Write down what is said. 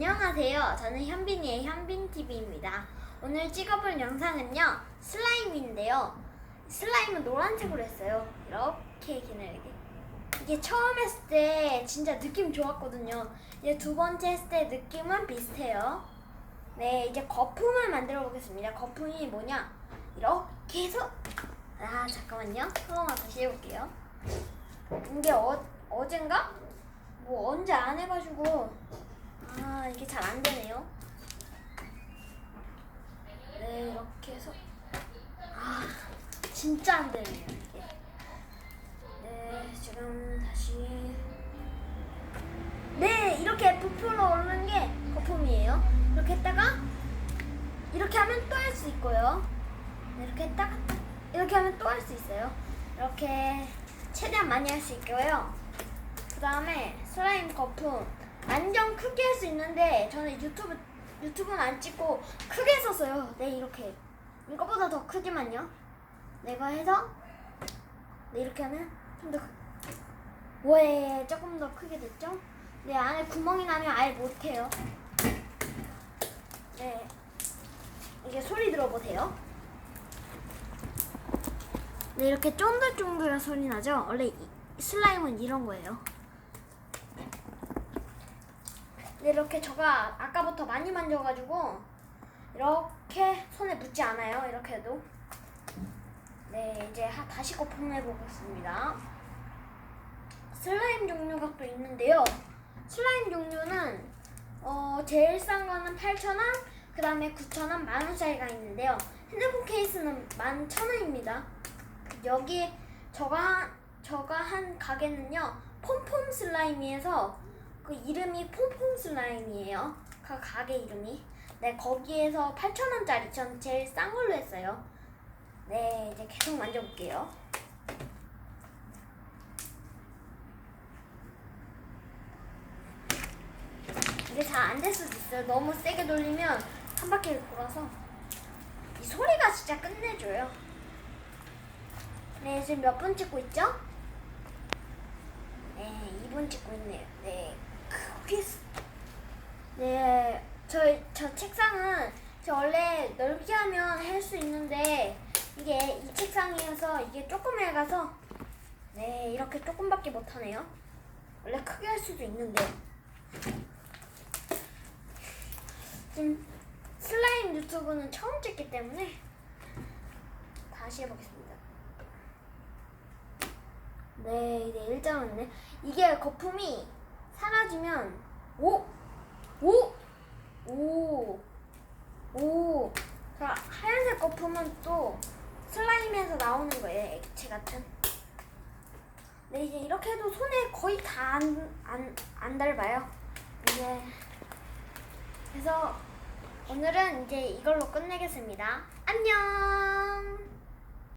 안녕하세요. 저는 현빈이의 현빈TV입니다. 오늘 찍어볼 영상은요, 슬라임인데요. 슬라임은 노란색으로 했어요. 이렇게 기늘게. 이게 처음 했을 때 진짜 느낌 좋았거든요. 이제 두 번째 했을 때 느낌은 비슷해요. 네, 이제 거품을 만들어 보겠습니다. 거품이 뭐냐? 이렇게 해서, 아, 잠깐만요. 처음만 다시 해볼게요. 이게 어, 어젠가? 뭐 언제 안 해가지고 아 이게 잘 안 되네요. 네 이렇게 해서 아 진짜 안 되네요 이게. 네 지금 다시 네 이렇게 부풀어 오르는 게 거품이에요. 이렇게 했다가 이렇게 하면 또 할 수 있고요. 네, 이렇게 했다가 이렇게 하면 또 할 수 있어요. 이렇게 최대한 많이 할 수 있고요. 그 다음에 슬라임 거품 완전 크게 할 수 있는데 저는 유튜브 유튜브는 안 찍고 크게 썼어요. 네 이렇게 이거보다 더 크지만요. 내가 해서 네 이렇게 하면 좀 더 왜 조금 더 크게 됐죠? 네 안에 구멍이 나면 아예 못해요. 네 이게 소리 들어보세요. 네 이렇게 쫀득쫀득한 소리 나죠? 원래 이- 슬라임은 이런 거예요. 네, 이렇게 제가 아까부터 많이 만져가지고 이렇게 손에 묻지 않아요. 이렇게 해도. 네, 이제 하- 다시 거품해 보겠습니다. 슬라임 종류가 또 있는데요. 슬라임 종류는 어, 제일 싼 거는 8,000원, 그 다음에 9,000원, 만원 사이가 있는데요. 핸드폰 케이스는 11,000원입니다. 여기 저가 저가 한 가게는요 폼폼 슬라임이에서 그 이름이 폼폼 슬라임이에요. 그 가게 이름이. 네 거기에서 8,000원짜리 전 제일 싼 걸로 했어요. 네 이제 계속 만져볼게요. 이게 잘 안 될 수도 있어요. 너무 세게 돌리면 한 바퀴를 돌아서 이 소리가 진짜 끝내줘요. 네, 지금 몇 분 찍고 있죠? 네, 2분 찍고 있네요. 네, 쓰- 네, 저, 저 책상은 저 원래 넓게 하면 할 수 있는데 이게 이 책상이어서 이게 조금 해가서 네, 이렇게 조금밖에 못하네요. 원래 크게 할 수도 있는데. 지금 슬라임 유튜브는 처음 찍기 때문에 다시 해보겠습니다. 네, 이제 일정은네 이게 거품이 사라지면 오, 오, 오, 오. 자, 하얀색 거품은 또 슬라임에서 나오는 거예요, 액체 같은. 네, 이제 이렇게 해도 손에 거의 다 안, 안, 안 닮아요. 이제 그래서 오늘은 이제 이걸로 끝내겠습니다. 안녕.